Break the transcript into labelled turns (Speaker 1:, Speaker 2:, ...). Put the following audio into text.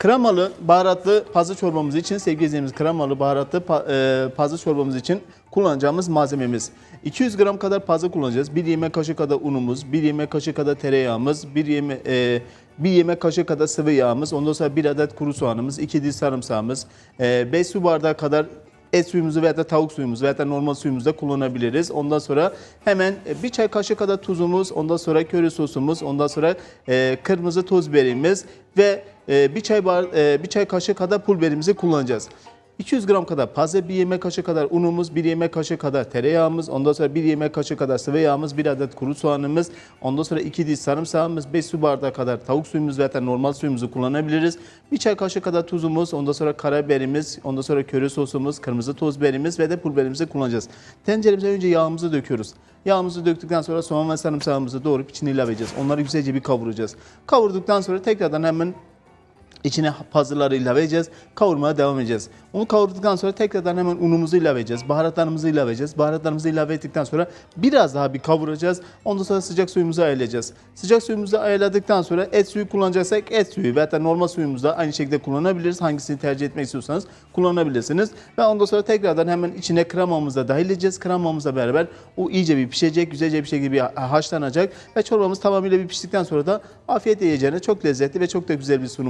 Speaker 1: Kremalı baharatlı pazı çorbamız için sevgili izleyicilerimiz kremalı baharatlı pa- e, pazı çorbamız için kullanacağımız malzememiz 200 gram kadar pazı kullanacağız. 1 yemek kaşığı kadar unumuz, 1 yemek kaşığı kadar tereyağımız, 1 yeme e, 1 yemek kaşığı kadar sıvı yağımız, ondan sonra 1 adet kuru soğanımız, 2 diş sarımsağımız, 5 su bardağı kadar et suyumuzu veya da tavuk suyumuzu veya da normal suyumuzu da kullanabiliriz. Ondan sonra hemen e, bir çay kaşığı kadar tuzumuz, ondan sonra köri sosumuz, ondan sonra e, kırmızı toz biberimiz ve e, bir çay bar, e, bir çay kaşığı kadar pul biberimizi kullanacağız. 200 gram kadar taze bir yemek kaşığı kadar unumuz, bir yemek kaşığı kadar tereyağımız, ondan sonra bir yemek kaşığı kadar sıvı yağımız, bir adet kuru soğanımız, ondan sonra iki diş sarımsağımız, 5 su bardağı kadar tavuk suyumuz veya normal suyumuzu kullanabiliriz. Bir çay kaşığı kadar tuzumuz, ondan sonra karabiberimiz, ondan sonra köri sosumuz, kırmızı toz biberimiz ve de pul biberimizi kullanacağız. Tenceremize önce yağımızı döküyoruz. Yağımızı döktükten sonra soğan ve sarımsağımızı doğrup içine ilave edeceğiz. Onları güzelce bir kavuracağız. Kavurduktan sonra tekrardan hemen İçine pazıları ilave edeceğiz. Kavurmaya devam edeceğiz. Onu kavurduktan sonra tekrardan hemen unumuzu ilave edeceğiz. Baharatlarımızı ilave edeceğiz. Baharatlarımızı ilave ettikten sonra biraz daha bir kavuracağız. Ondan sonra sıcak suyumuzu ayarlayacağız. Sıcak suyumuzu ayarladıktan sonra et suyu kullanacaksak et suyu veya normal suyumuzu da aynı şekilde kullanabiliriz. Hangisini tercih etmek istiyorsanız kullanabilirsiniz. Ve ondan sonra tekrardan hemen içine kremamızı da dahil edeceğiz. Kremamızla beraber o iyice bir pişecek. Güzelce bir şekilde bir haşlanacak. Ve çorbamız tamamıyla bir piştikten sonra da afiyetle yiyeceğine çok lezzetli ve çok da güzel bir sunum.